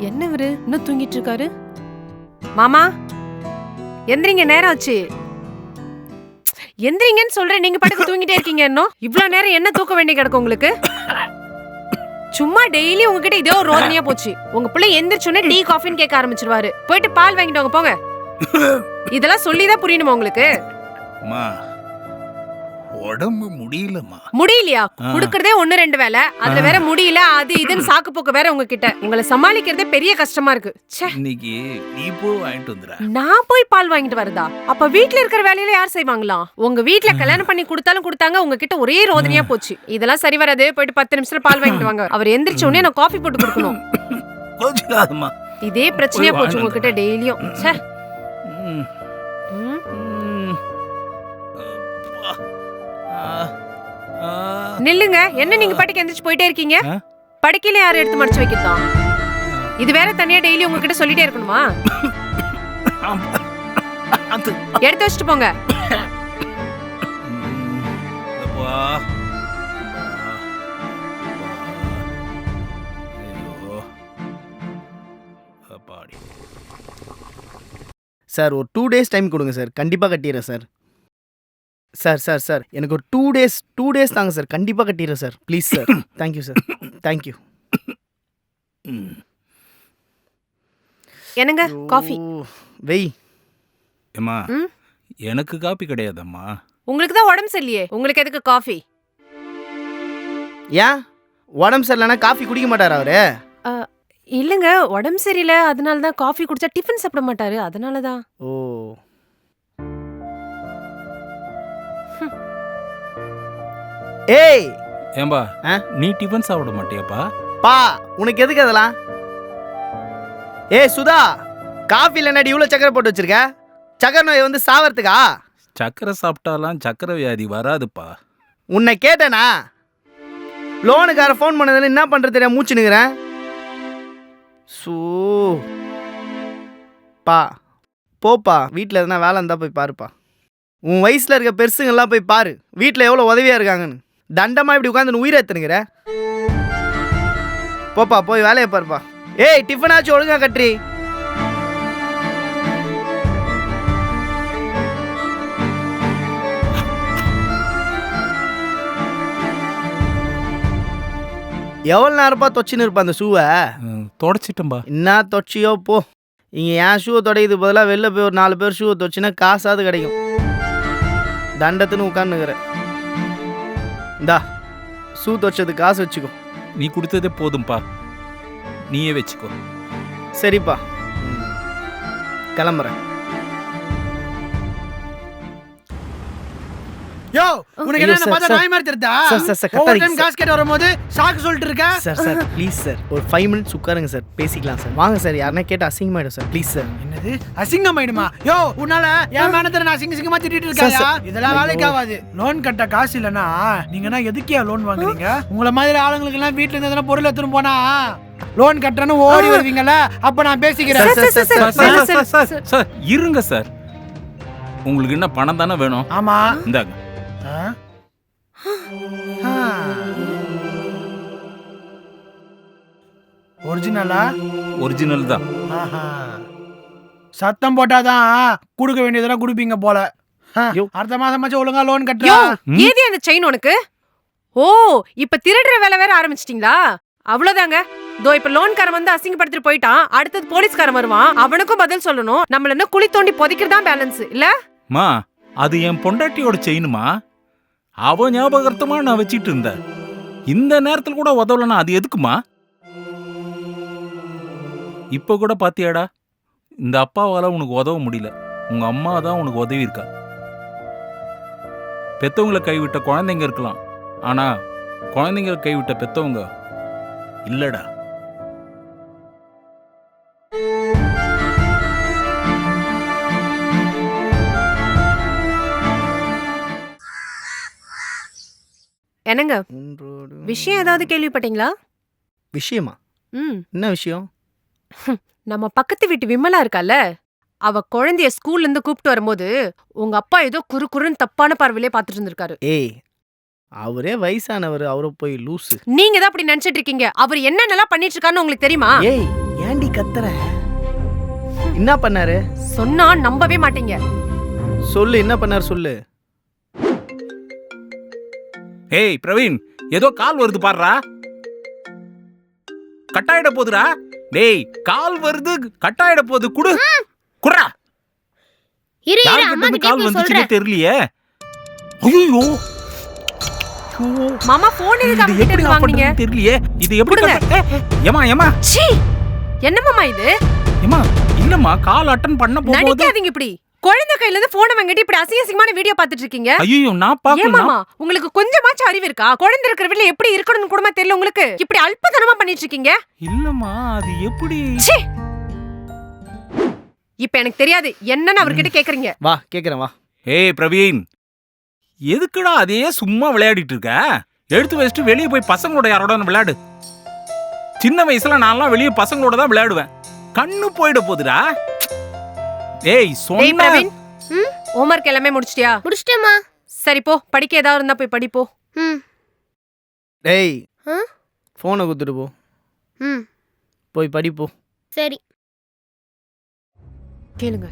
என்ன இவரு? இன்னும் தூங்கிட்டு இருக்காரு மாமா எந்திரிங்க நேரம் ஆச்சு. எந்திரிங்கன்னு சொல்றேன் நீங்க படுக்க தூங்கிட்டே இருக்கீங்க இன்னும்? இவ்ளோ நேரம் என்ன தூக்க வேண்டி கிடக்கு உங்களுக்கு? சும்மா டெய்லி உங்ககிட்ட இதே ஒரு ரோதனையா போச்சு. உங்க பிள்ளை எந்திரிச்சோன்னே டீ காஃபின்னு கேட்க ஆரம்பிச்சிருவாரு. போயிட்டு பால் வாங்கிட்டு வாங்க போங்க. இதெல்லாம் சொல்லிதான் புரியணுமா உங்களுக்கு? அம்மா உடம்பு முடியலம்மா. முடியலையா. குடுக்கறதே ஒண்ணு ரெண்டு வேலை அதுல வேற முடியல அது இதுன்னு சாக்கு போக்கு வேற உங்ககிட்ட. உங்களை சமாளிக்கிறதே பெரிய கஷ்டமா இருக்கு. ச்சே. இன்னைக்கு நீ போ வாங்கிட்டு வந்துடுற. நான் போய் பால் வாங்கிட்டு வரதா அப்ப வீட்ல இருக்கிற வேலையில யார் செய்வாங்களாம் உங்க வீட்ல கல்யாணம் பண்ணி கொடுத்தாலும் கொடுத்தாங்க உங்ககிட்ட ஒரே ரோதனையா போச்சு. இதெல்லாம் சரி வராது போயிட்டு பத்து நிமிஷத்துல பால் வாங்கிட்டு வாங்க. அவர் எந்திரிச்ச உடனே நான் காஃபி போட்டு கொடுக்கணும். கோச்சுக்காதம்மா இதே பிரச்சனையா போய் போச்சு உங்ககிட்ட டெய்லியும். ச்சே. ம். ம். அப்பா. நில்லுங்க. என்ன நீங்க பாட்டுக்கு எந்திரிச்சு போயிட்டே இருக்கீங்க? படுக்கையில யார் எடுத்து மடிச்சு வைக்கிறதா? இது வேற தனியா டெய்லி உங்ககிட்ட சொல்லிட்டே இருக்கணுமா? எடுத்து வச்சுட்டு போங்க. சார் ஒரு டூ டேஸ் டைம் கொடுங்க சார். கண்டிப்பாக கட்டிடுறேன் சார். சார் சார் சார் எனக்கு ஒரு டூ டேஸ் டூ டேஸ் தாங்க சார் கண்டிப்பாக கட்டிடுறேன் sir please sir thank you sir thank you. என்னங்க? காஃபி வெய். ஏம்மா ம்? எனக்கு காப்பி கிடையாதம்மா. உங்களுக்கு தான் உடம்பு சரியில்லையே. உங்களுக்கு எதுக்கு காஃபி ஏன் உடம்பு சரியில்லைனா காஃபி குடிக்க மாட்டாரா அவரு? இல்லங்க. உடம்பு சரியில்லை. அதனால தான் காஃபி குடிச்சா டிஃபன் சாப்பிட மாட்டாரு. அதனால தான். ஓ. ஏய்! ஏம்பா? நீ டிஃபன் சாப்பிட மாட்டியாப்பா? பா உனக்கு எதுக்கு அதெல்லாம்? ஏய் சுதா காஃபில என்னடி இவ்வளோ சக்கரை போட்டு வச்சிருக்க? சக்கரை நோய் வந்து சாவறதுக்கா? சக்கரை சாப்பிட்டாலாம் சக்கரை வியாதி வராதுப்பா. உன்னை கேட்டேனா? லோனுக்கார ஃபோன் பண்ணதில் என்ன பண்ணுறது தெரியாம மூச்சு நிற்கிறேன் சூ. பா போப்பா வீட்டில் எதனா வேலை இருந்தால் போய் பாருப்பா. உன் வயசில் இருக்க பெருசுங்கெல்லாம் போய் பாரு. வீட்டில் எவ்வளோ உதவியாக இருக்காங்கன்னு. தண்டமாக இப்படி உட்காந்து உயிரை எத்துனுங்கிற போப்பா போய் வேலையை பாருப்பா. ஏய் டிஃபனாச்சும் ஒழுங்கா கட்டுறி. எவ்வளோ நேரப்பா தொச்சின்னு இருப்பா அந்த ஷூவை ம், தொடச்சிட்டேன்பா. என்ன தொச்சியோ போ. இங்கே என் ஷூவை தொடையுது பதிலாக வெளில போய் ஒரு நாலு பேர் ஷூவை தொச்சினா காசாவது கிடைக்கும். தண்டத்துன்னு உட்காந்துக்கிற இந்தா ஷூ தொச்சது காசு வச்சுக்கோ. நீ கொடுத்ததே போதும்பா. நீயே வச்சுக்கோ. சரிப்பா. கிளம்புறேன். யோ உனக்கு என்ன சார், பார்த்தா. நாய் மாதிரி தெரியுதா சார், சார், சார், ஒவ்வொரு டைம். காசு கேட்டு வரும்போது சாக்கு சொல்லிட்டு இருக்க சார் சார் ப்ளீஸ் சார் ஒரு ஃபைவ் மினிட்ஸ் உட்காருங்க சார் பேசிக்கலாம் சார் வாங்க சார் யாருன்னா கேட்டால் அசிங்கமாயிடும் சார் ப்ளீஸ் சார் என்னது அசிங்கமாயிடுமா யோ உன்னால என் மேனத்தர நான் அசிங்க சிங்கமா திட்டிட்டு இருக்காயா. இதெல்லாம். வேலைக்கு ஆகாது லோன் கட்ட காசு இல்லனா நீங்கன்னா எதுக்கியா லோன் வாங்குறீங்க உங்களை மாதிரி ஆளுங்களுக்கு எல்லாம் வீட்டுல இருந்து எதனா பொருள் எடுத்துட்டு போனா லோன் கட்டுறேன்னு ஓடி வருவீங்கல்ல அப்ப நான் பேசிக்கிறேன் சார், சார், சார், இருங்க சார் உங்களுக்கு என்ன பணம் தானே வேணும் ஆமா இந்தாங்க. ஒரிஜினலா? ஒரிஜினல் தான். ஆஹா. சத்தம் போட்டாதான் கொடுக்க வேண்டியதெல்லாம் கொடுப்பீங்க போல. ஆ, யோ. அடுத்த மாசமாச்சும் ஒழுங்கா லோன் யோ கட்டுறா? ஏதி அந்த செயின் உனக்கு? ஓ இப்ப திருடுற வேலை வேற ஆரம்பிச்சிட்டீங்களா? அவ்வளவுதாங்க. தோ இப்ப லோன்காரன் வந்து அசிங்கப்படுத்திட்டு போயிட்டான். அடுத்தது போலீஸ்காரன் வருவான். அவனுக்கும் பதில் சொல்லணும். நம்மள என்ன குழி தோண்டி புதைக்கிறதா பேலன்ஸ் இல்ல? மா அது என் பொண்டாட்டியோட செயினுமா அவ ஞாபகார்த்தமா நான் வச்சிட்டு இருந்தேன் இந்த நேரத்தில் கூட உதவலனா அது எதுக்குமா? இப்போ கூட பாத்தியாடா இந்த அப்பாவால் உனக்கு உதவ முடியல. உங்க அம்மா தான் உனக்கு உதவி இருக்கா பெத்தவங்களை கைவிட்ட குழந்தைங்க இருக்கலாம். ஆனா குழந்தைங்களை கைவிட்ட பெத்தவங்க இல்லடா. என்னங்க? ஒன்றோடு விஷயம் ஏதாவது கேள்விப்பட்டீங்களா? விஷயமா? ம். என்ன விஷயம்? நம்ம பக்கத்து வீட்டு விமலா இருக்கால அவ குழந்தைய ஸ்கூல்ல இருந்து கூப்பிட்டு வரும்போது உங்க அப்பா ஏதோ குறு குறுன்னு தப்பான பார்வையிலே பாத்துட்டு இருந்திருக்காரு. ஏய் அவரே வயசானவர் அவரை போய் லூசு. நீங்க தான் அப்படி நினைச்சிட்டு இருக்கீங்க. அவர் என்னென்னலாம் பண்ணிட்டு இருக்காருன்னு உங்களுக்கு தெரியுமா? ஏய் ஏன்டி கத்துற? என்ன பண்ணாரு? சொன்னா நம்பவே மாட்டீங்க. சொல்லு என்ன பண்ணாரு சொல்லு. ஏய் பிரவீன் ஏதோ கால் வருது பாருடா. கட்டாயிட போகுதுடா டேய் கால் வருது கட்டாயிட போகுது குடு. குடுறா. இரு இரு அம்மா கிட்ட கால் சொல்றேன். தெரியலையே. ஐயோ மாமா போன் எதுக்கு அவங்க கிட்ட இருந்து வாங்குனீங்க? தெரியலையே. இது எப்படி கொடுங்க. கட்ட- ஏ, ஏம்மா ஏம்மா. சீ என்ன மாமா இது? ஏம்மா இல்லம்மா கால் அட்டன் பண்ண போகும்போது நடிக்காதீங்க இப்படி. குழந்தை கையில இருந்து போனை வாங்கிட்டு இப்படி அசிங்க அசிங்கமான வீடியோ பாத்துட்டு இருக்கீங்க? ஐயோ நான் மாமா? உங்களுக்கு கொஞ்சமாச்சும் அறிவு இருக்கா? குழந்தை இருக்கிற வீட்ல எப்படி இருக்கணும்னு கூட தெரியல உங்களுக்கு. இப்படி அல்பத்தனமா பண்ணிட்டு இருக்கீங்க? இல்லம்மா அது எப்படி? ச்சீ! இப்ப எனக்கு தெரியாது. என்னன்னு அவர்கிட்ட கேக்குறீங்க. வா கேக்குறேன் வா. ஏய் பிரவீன். எதுக்குடா அதையே சும்மா விளையாடிட்டு இருக்க? எடுத்து வச்சுட்டு வெளியே போய் பசங்களோட யாரோட விளையாடு. சின்ன வயசுல நான்லாம் வெளியே பசங்களோட தான் விளையாடுவேன். கண்ணு போயிட போகுதுடா. ஏய் டேய் சொன்ன பிரவீன். ம்? ஹோம்ஒர்க் எல்லாமே முடிச்சிட்டியா? முடிச்சிட்டேம்மா. சரி போ. படிக்க ஏதாவது இருந்தா போய் படிப்போ ம். டேய் ஆ? ஃபோனை கொடுத்துட்டு போ. ம். போய் படிப்போ சரி. கேளுங்க.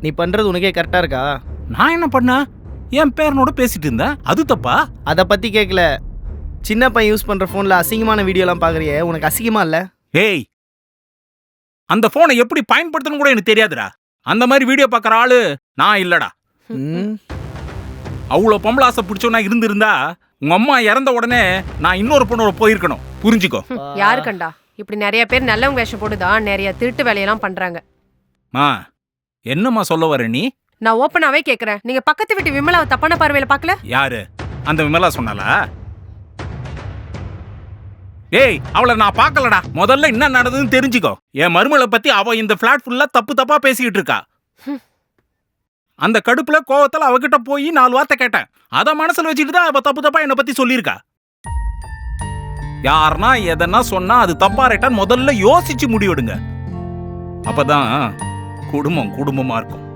நீ பண்றது உனக்கே கரெக்டா இருக்கா? நான் என்ன பண்ண? என் பேரனோட பேசிட்டு இருந்தேன் அது தப்பா? அதை பத்தி கேட்கல சின்ன பையன் யூஸ் பண்ற ஃபோன்ல அசிங்கமான வீடியோலாம் பாக்குறியே. உனக்கு அசிங்கமா இல்ல? ஏய் அந்த போனை எப்படி பயன்படுத்தணும் கூட எனக்கு தெரியாதுடா. அந்த மாதிரி வீடியோ பார்க்குற ஆளு நான் இல்லடா. அவ்வளோ பொம்பளை ஆசை பிடிச்சவனா இருந்திருந்தா உங்க அம்மா இறந்த உடனே நான் இன்னொரு பொண்ணோட போயிருக்கணும். புரிஞ்சுக்கோ. யாரு கண்டா? இப்படி நிறைய பேர் நல்லவங்க வேஷம் போட்டுதான் நிறைய திருட்டு வேலையெல்லாம் பண்றாங்க. மா என்னம்மா சொல்ல வர நீ? நான் ஓப்பனாவே கேக்குறேன். நீங்க பக்கத்து வீட்டு விமலாவை தப்பான பார்வையில பாக்கல யாரு? அந்த விமலா சொன்னாலா ஏய் அவளை நான் பார்க்கலடா. முதல்ல என்ன நடந்ததுன்னு தெரிஞ்சுக்கோ. என் மருமலை பத்தி அவ இந்த பிளாட் ஃபுல்லா தப்பு தப்பா பேசிக்கிட்டு இருக்கா. அந்த கடுப்புல கோவத்துல அவகிட்ட போய் நாலு வார்த்தை கேட்டேன். அதை மனசுல வச்சுட்டு தான் அவ தப்பு தப்பா என்னை பத்தி சொல்லியிருக்கா. யாருனா எதனா சொன்னா அது தப்பா ரைட்டான்னு முதல்ல யோசிச்சு முடிவெடுங்க. அப்பதான் குடும்பம் குடும்பமா இருக்கும்.